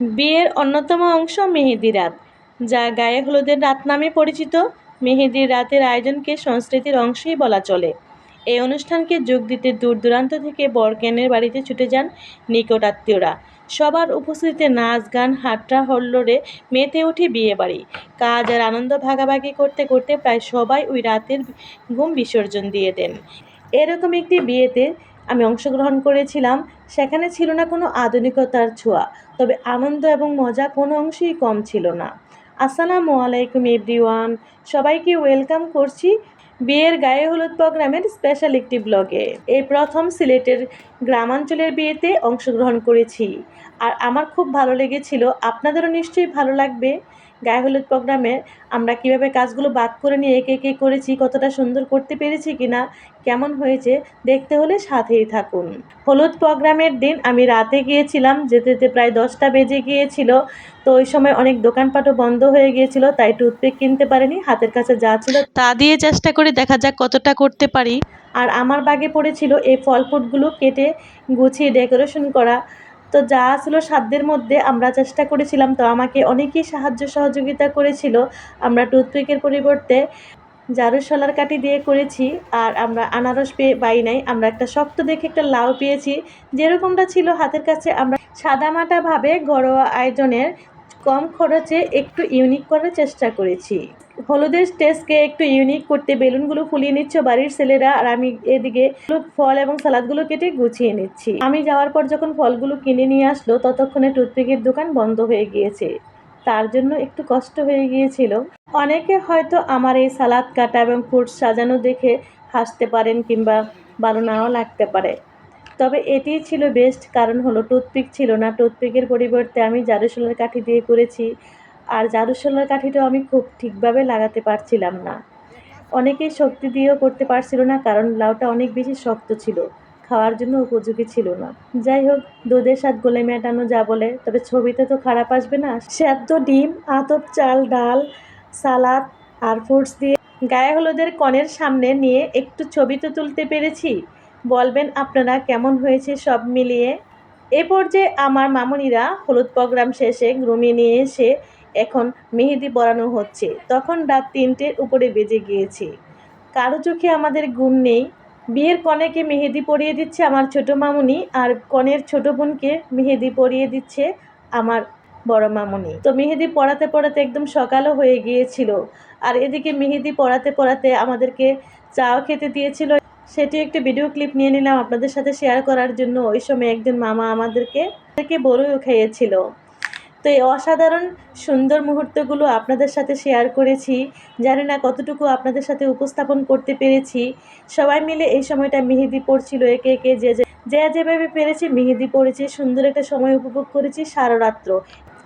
বিয়ের অন্যতম অংশ মেহেদি রাত, যা গায়ে হলুদের রাত নামে পরিচিত। মেহেদির রাতের আয়োজনকে সংস্কৃতির অংশই বলা চলে। এই অনুষ্ঠানকে যোগ দিতে দূর দূরান্ত থেকে বরকেনের বাড়িতে ছুটে যান নিকট আত্মীয়রা। সবার উপস্থিতিতে নাচ, গান হাট্টা হল্লোড়ে মেতে ওঠে বিয়ে বাড়ি কাজ আর আনন্দ ভাগাভাগি করতে করতে প্রায় সবাই ওই রাতের ঘুম বিসর্জন দিয়ে দেন। এরকম একটি বিয়েতে আমি অংশগ্রহণ করেছিলাম, সেখানে ছিল না কোনো আধুনিকতার ছোঁয়া, তবে আনন্দ এবং মজা কোনো অংশেই কম ছিল না। আসসালামু আলাইকুম এভরিওয়ান, সবাইকে ওয়েলকাম করছি বিয়ের গায়ে হলুদ প্রোগ্রামের স্পেশাল একটি ব্লগে। এই প্রথম সিলেটের গ্রামাঞ্চলের বিয়েতে অংশগ্রহণ করেছি, আর আমার খুব ভালো লেগেছিল, আপনাদেরও নিশ্চয়ই ভালো লাগবে। গায়ে হলুদ প্রোগ্রামে আমরা কীভাবে কাজগুলো বাদ করে নিয়ে একে একে করেছি, কতটা সুন্দর করতে পেরেছি কিনা, কেমন হয়েছে, দেখতে হলে সাথেই থাকুন। হলুদ প্রোগ্রামের দিন আমি রাতে গিয়েছিলাম, যেতে যেতে প্রায় দশটা বেজে গিয়েছিল। তো ওই সময় অনেক দোকানপাটও বন্ধ হয়ে গিয়েছিল, তাই টুথপিক কিনতে পারিনি, হাতের কাছে যা ছিল তা দিয়ে চেষ্টা করে দেখা যাক কতটা করতে পারি। আর আমার বাগে পড়েছিল এই ফল ফুটগুলো কেটে গুছিয়ে ডেকোরেশন করা। তো যা আসলো সাধ্যের মধ্যে আমরা চেষ্টা করেছিলাম, তো আমাকে অনেকেই সাহায্য সহযোগিতা করেছিল। আমরা টুথপিকের পরিবর্তে জারুর শলার কাঠি দিয়ে করেছি, আর আমরা আনারস পেয়ে পাই নাই। আমরা একটা শক্ত দেখে একটা লাউ পেয়েছি। যেরকমটা ছিল হাতের কাছে, আমরা সাদামাটাভাবে ঘরোয়া আয়োজনের কম খরচে একটু ইউনিক করার চেষ্টা করেছি। হলুদের স্টেজকে একটু ইউনিক করতে বেলুনগুলো ফুলিয়ে নিচ্ছ বাড়ির ছেলেরা, আর আমি এদিকে ফল এবং সালাদগুলো কেটে গুছিয়ে নিচ্ছি। আমি যাওয়ার পর যখন ফলগুলো কিনে নিয়ে আসলো, ততক্ষণে টুথপিকের দোকান বন্ধ হয়ে গিয়েছে। তার জন্য একটু কষ্ট হয়ে গিয়েছিল। অনেকে হয়তো আমার এই সালাদ কাটা এবং ফ্রুটস সাজানো দেখে হাসতে পারেন কিংবা ভালো নাও লাগতে পারে। তবে এটিই ছিল বেস্ট কারণ হলো টুথপিক ছিল না। টুথপিকের পরিবর্তে আমি জারুশোলার কাঠি দিয়ে করেছি। আর জারুশোলার কাঠিটাও আমি খুব ঠিকভাবে লাগাতে পারছিলাম না। অনেকেই শক্তি দিয়েও করতে পারছিল না কারণ লাউটা অনেক বেশি শক্ত ছিল। খাওয়ার জন্য উপযোগী ছিল না। যাই হোক, দুধের স্বাদ গোলে মেটানো যা বলে, তবে ছবিতে তো খারাপ আসবে না। সেদ্ধ ডিম, আতপ চাল, ডাল, সালাদ আর ফ্রুটস দিয়ে গায়ে হলুদের কনের সামনে নিয়ে একটু ছবি তো তুলতে পেরেছি। বলবেন আপনারা কেমন হয়েছে সব মিলিয়ে। এ পর্যায়ে আমার মামুনিরা হলুদ প্রোগ্রাম শেষে রুমে নিয়ে এসে এখন মেহেদি পরানো হচ্ছে। তখন রাত তিনটের উপরে বেজে গিয়েছে। কারও চোখে আমাদের ঘুম নেই। বিয়ের কনেকে মেহেদি পরিয়ে দিচ্ছে আমার ছোট মামুনি আর কনের ছোট বোনকে মেহেদি পরিয়ে দিচ্ছে আমার বড় মামুনি। তো মেহেদি পড়াতে পড়াতে একদম সকালও হয়ে গিয়েছিল। আর এদিকে মেহেদি পড়াতে পড়াতে আমাদেরকে চাও খেতে দিয়েছিল সেটি একটি ভিডিও ক্লিপ নিয়ে নিলাম আপনাদের সাথে শেয়ার করার জন্য। ওই সময় একজন মামা আমাদেরকে আমাদেরকে বড়ইও খাইয়েছিল তো এই অসাধারণ সুন্দর মুহূর্তগুলো আপনাদের সাথে শেয়ার করেছি। জানি না কতটুকু আপনাদের সাথে উপস্থাপন করতে পেরেছি। সবাই মিলে এই সময়টা মেহেদি পড়ছিল একে একে যে যে যেভাবে পেরেছি, মেহেদি পড়েছি, সুন্দর একটা সময় উপভোগ করেছি সারা রাত্র।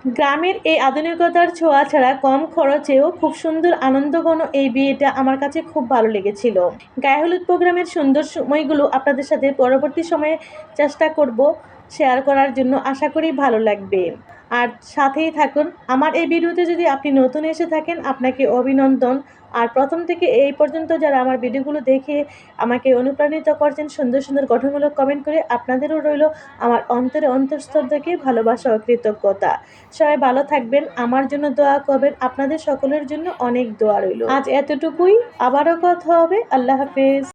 গ্রামের এই আধুনিকতার ছোঁয়া ছাড়া কম খরচেও খুব সুন্দর, আনন্দঘন এই বিয়েটা আমার কাছে খুব ভালো লেগেছিল। গায়ে হলুদ প্রোগ্রামের সুন্দর সময়গুলো আপনাদের সাথে পরবর্তী সময়ে চেষ্টা করব শেয়ার করার জন্য আশা করি ভালো লাগবে। আর সাথেই থাকুন। আমার এই ভিডিওতে যদি আপনি নতুন এসে থাকেন, আপনাকে অভিনন্দন। আর প্রথম থেকে এই পর্যন্ত যারা আমার ভিডিওগুলো দেখে আমাকে অনুপ্রাণিত করছেন, সুন্দর সুন্দর গঠনমূলক কমেন্ট করে আপনাদেরও রইল আমার অন্তরে অন্তঃস্থল থেকে ভালোবাসা ও কৃতজ্ঞতা। সবাই ভালো থাকবেন, আমার জন্য দোয়া করবেন, আপনাদের সকলের জন্য অনেক দোয়া রইল। আজ এতটুকুই, আবারও কথা হবে, আল্লাহ হাফেজ।